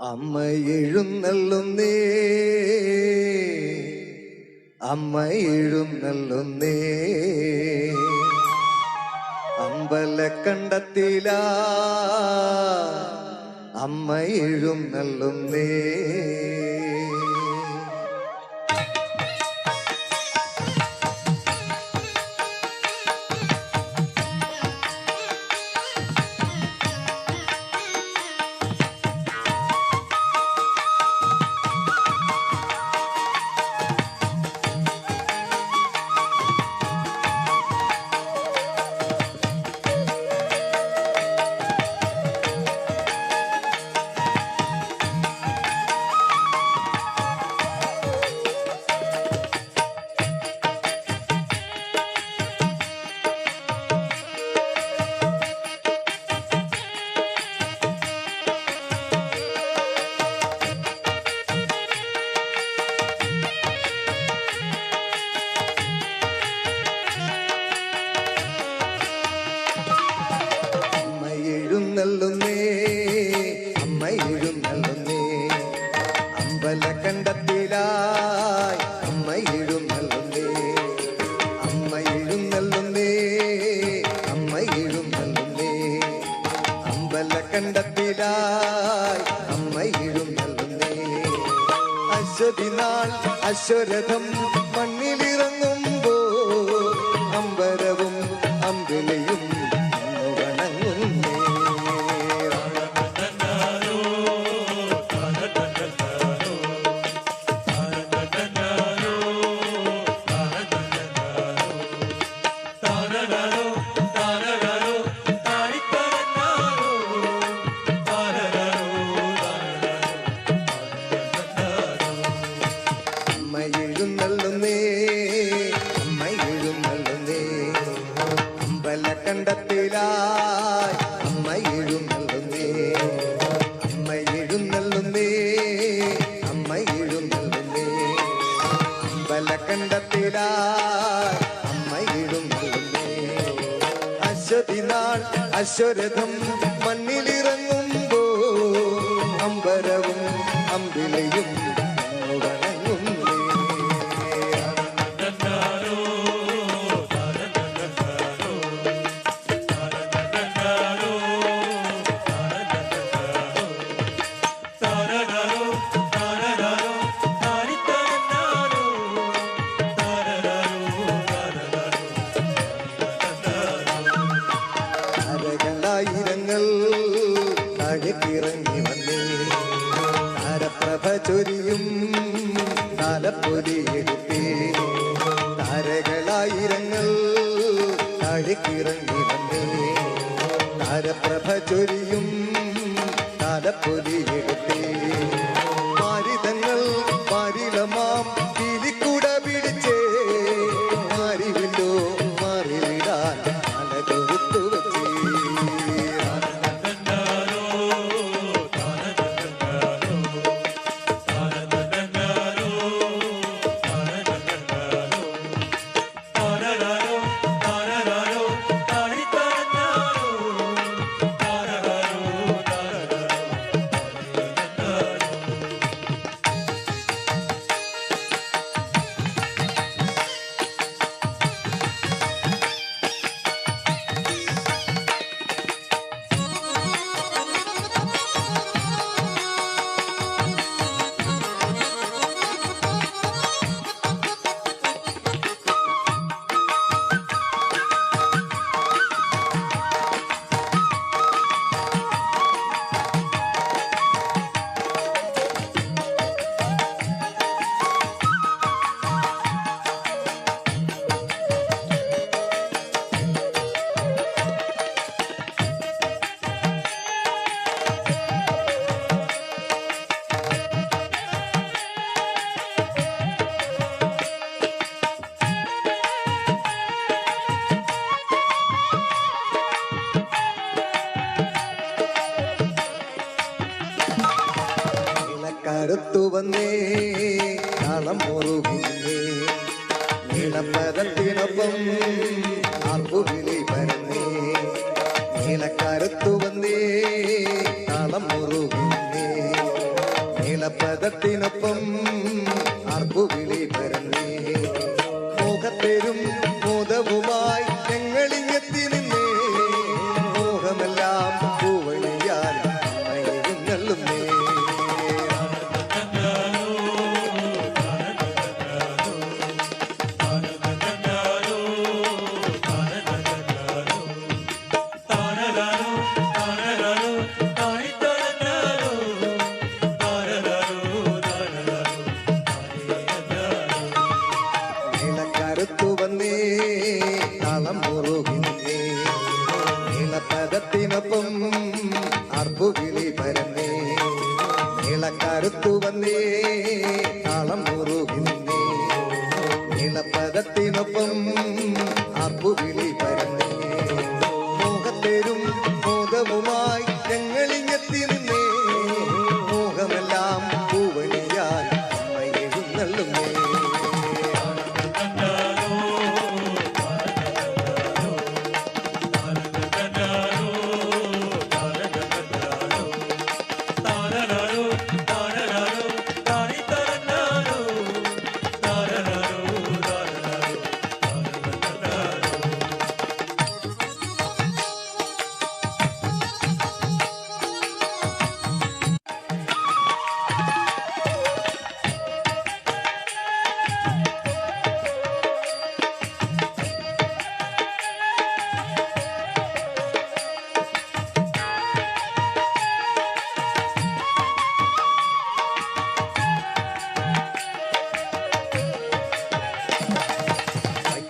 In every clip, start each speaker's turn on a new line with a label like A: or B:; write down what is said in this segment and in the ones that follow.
A: അമ്മ എഴുന്നള്ളുന്നേ. അമ്മ എഴുന്നള്ളുന്നേ. അമ്പല കണ്ടത്തില. അമ്മ എഴുന്നള്ളുന്നേ. अशुरथम् അമ്പല കണ്ടത്തിലായി അമ്മ എഴുന്നള്ളുന്നേ അമ്മ എഴുന്നള്ളുന്നേ അമ്മ എഴുന്നള്ളുന്നേ അമ്പല കണ്ടത്തിലായി അമ്മ എഴുന്നള്ളുന്നേ അശ്വതി നാൾ അശ്വരഥം മണ്ണിലിറങ്ങുമ്പോ അമ്പരവും അമ്പിളയും ചൊരിയും താലപ്പൊലി காட்டு வந்தே நலம் முருகுந்தே நிலப்பதத்தினப்பம் அற்புவிலை பரந்தே. நில கருத்து வந்தே நலம் முருகுந்தே நிலப்பதத்தினப்பம் அற்புவிலை பரந்தே. முகப்பெரும் கருத்து வந்தே காலம் உருகின்றே. நிலப்பதத்தினொപ്പം அற்புவில்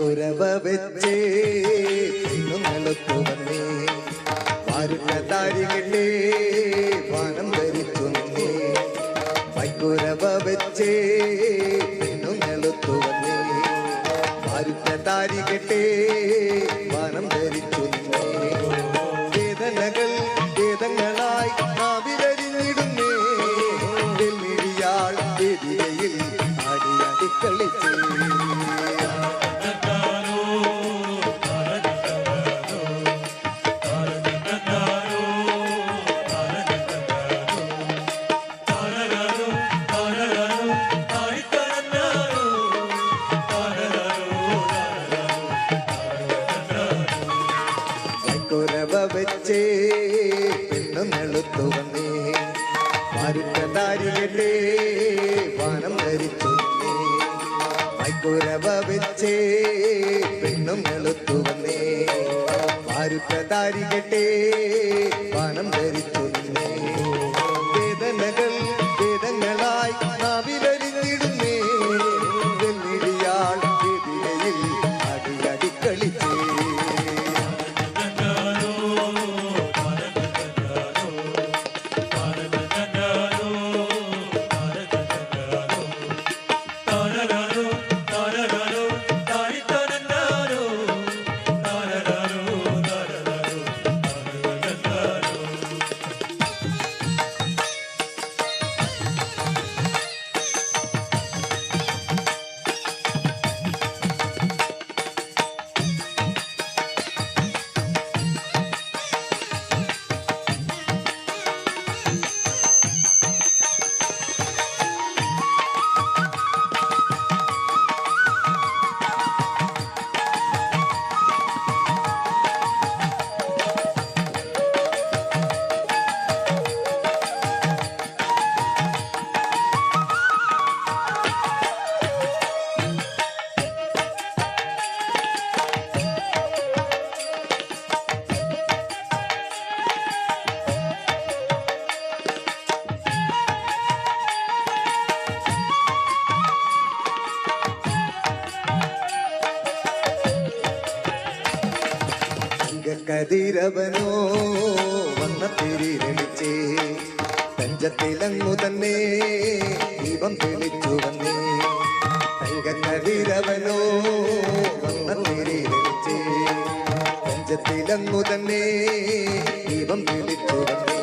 A: കുരവ വെച്ചേ പെണ്ണുങ്ങളൊത്തു വന്നേ. വരുന്ന താരികളേ വാനം ധരിച്ചു നിന്നേ. വൈകുരവ വെച്ചേ പെണ്ണുങ്ങളൊത്തു വന്നേ. വരുന്ന വാനം ധരിച്ചു നിന്നേ. പെണ്ണുങ്ങളൊത്തു വന്നേ. മാരുക്കതാരികട്ടെ വാനം ധരിച്ചു മൈക്കുരവ വെച്ചേ. പെണ്ണുങ്ങളൊത്തു വന്നേ. മാരുക്കതാരികട്ടെ വാനം ധരിച്ചു la la കതിരവനോ വന്ന തിരിച്ചേ തഞ്ചത്തിലങ്ങു തന്നെ ദീപം തെളിച്ചു വന്നേ. തങ്കക്കതിരവനോ വന്ന തിരിച്ചേ തഞ്ചത്തിലങ്ങു തന്നെ ദീപം തെളിച്ചു വന്നേ.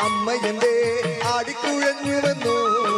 A: അമ്മയന്റെ ആടിക്കുഴഞ്ഞുവെന്നു ആൽമരമാ